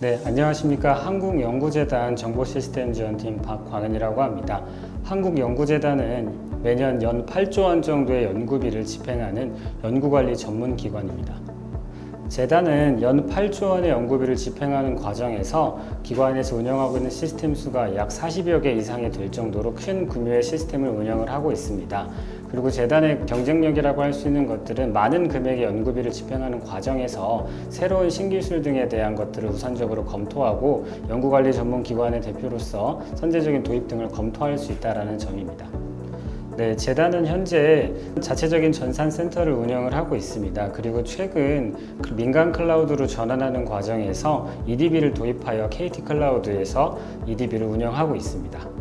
네, 안녕하십니까. 한국연구재단 정보시스템 지원팀 박광은이라고 합니다. 한국연구재단은 매년 연 8조 원 정도의 연구비를 집행하는 연구관리 전문 기관입니다. 재단은 연 8조 원의 연구비를 집행하는 과정에서 기관에서 운영하고 있는 시스템 수가 약 40여 개 이상이 될 정도로 큰 규모의 시스템을 운영을 하고 있습니다. 그리고 재단의 경쟁력이라고 할 수 있는 것들은 많은 금액의 연구비를 집행하는 과정에서 새로운 신기술 등에 대한 것들을 우선적으로 검토하고 연구관리 전문 기관의 대표로서 선제적인 도입 등을 검토할 수 있다는 점입니다. 네, 재단은 현재 자체적인 전산 센터를 운영을 하고 있습니다. 그리고 최근 그 민간 클라우드로 전환하는 과정에서 EDB를 도입하여 KT 클라우드에서 EDB를 운영하고 있습니다.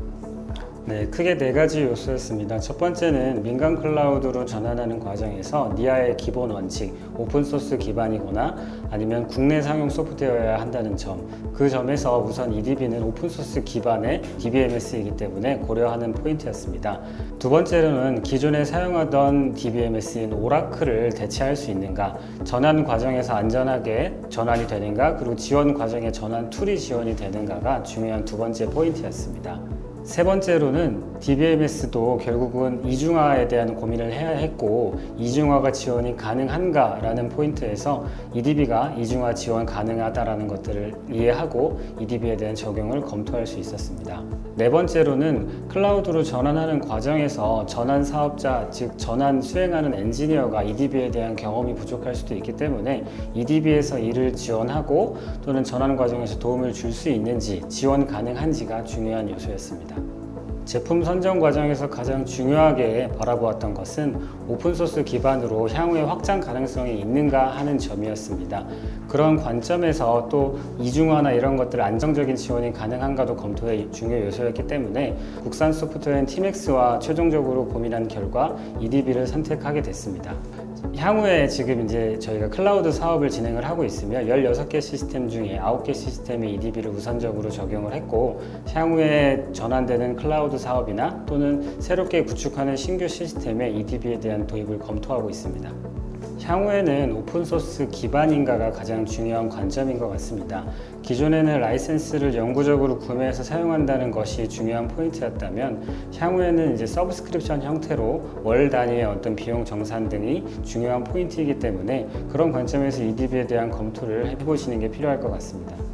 네, 크게 네 가지 요소였습니다. 첫 번째는 민간 클라우드로 전환하는 과정에서 니아의 기본 원칙, 오픈소스 기반이거나 아니면 국내 상용 소프트웨어여야 한다는 점. 그 점에서 우선 EDB는 오픈소스 기반의 DBMS이기 때문에 고려하는 포인트였습니다. 두 번째로는 기존에 사용하던 DBMS인 오라클을 대체할 수 있는가, 전환 과정에서 안전하게 전환이 되는가, 그리고 지원 과정에 전환 툴이 지원이 되는가가 중요한 두 번째 포인트였습니다. 세 번째로는 DBMS도 결국은 이중화에 대한 고민을 해야 했고 이중화가 지원이 가능한가라는 포인트에서 EDB가 이중화 지원 가능하다라는 것들을 이해하고 EDB에 대한 적용을 검토할 수 있었습니다. 네 번째로는 클라우드로 전환하는 과정에서 전환 사업자 즉 전환 수행하는 엔지니어가 EDB에 대한 경험이 부족할 수도 있기 때문에 EDB에서 이를 지원하고 또는 전환 과정에서 도움을 줄 수 있는지 지원 가능한지가 중요한 요소였습니다. 제품 선정 과정에서 가장 중요하게 바라보았던 것은 오픈소스 기반으로 향후에 확장 가능성이 있는가 하는 점이었습니다. 그런 관점에서 또 이중화나 이런 것들 안정적인 지원이 가능한가도 검토의 중요 요소였기 때문에 국산 소프트웨어인 티맥스와 최종적으로 고민한 결과 EDB를 선택하게 됐습니다. 향후에 지금 이제 저희가 클라우드 사업을 진행을 하고 있으며 16개 시스템 중에 9개 시스템에 EDB를 우선적으로 적용을 했고 향후에 전환되는 클라우드 사업이나 또는 새롭게 구축하는 신규 시스템에 EDB에 대한 도입을 검토하고 있습니다. 향후에는 오픈소스 기반인가가 가장 중요한 관점인 것 같습니다. 기존에는 라이센스를 영구적으로 구매해서 사용한다는 것이 중요한 포인트였다면 향후에는 이제 서브스크립션 형태로 월 단위의 어떤 비용 정산 등이 중요한 포인트이기 때문에 그런 관점에서 EDB에 대한 검토를 해보시는 게 필요할 것 같습니다.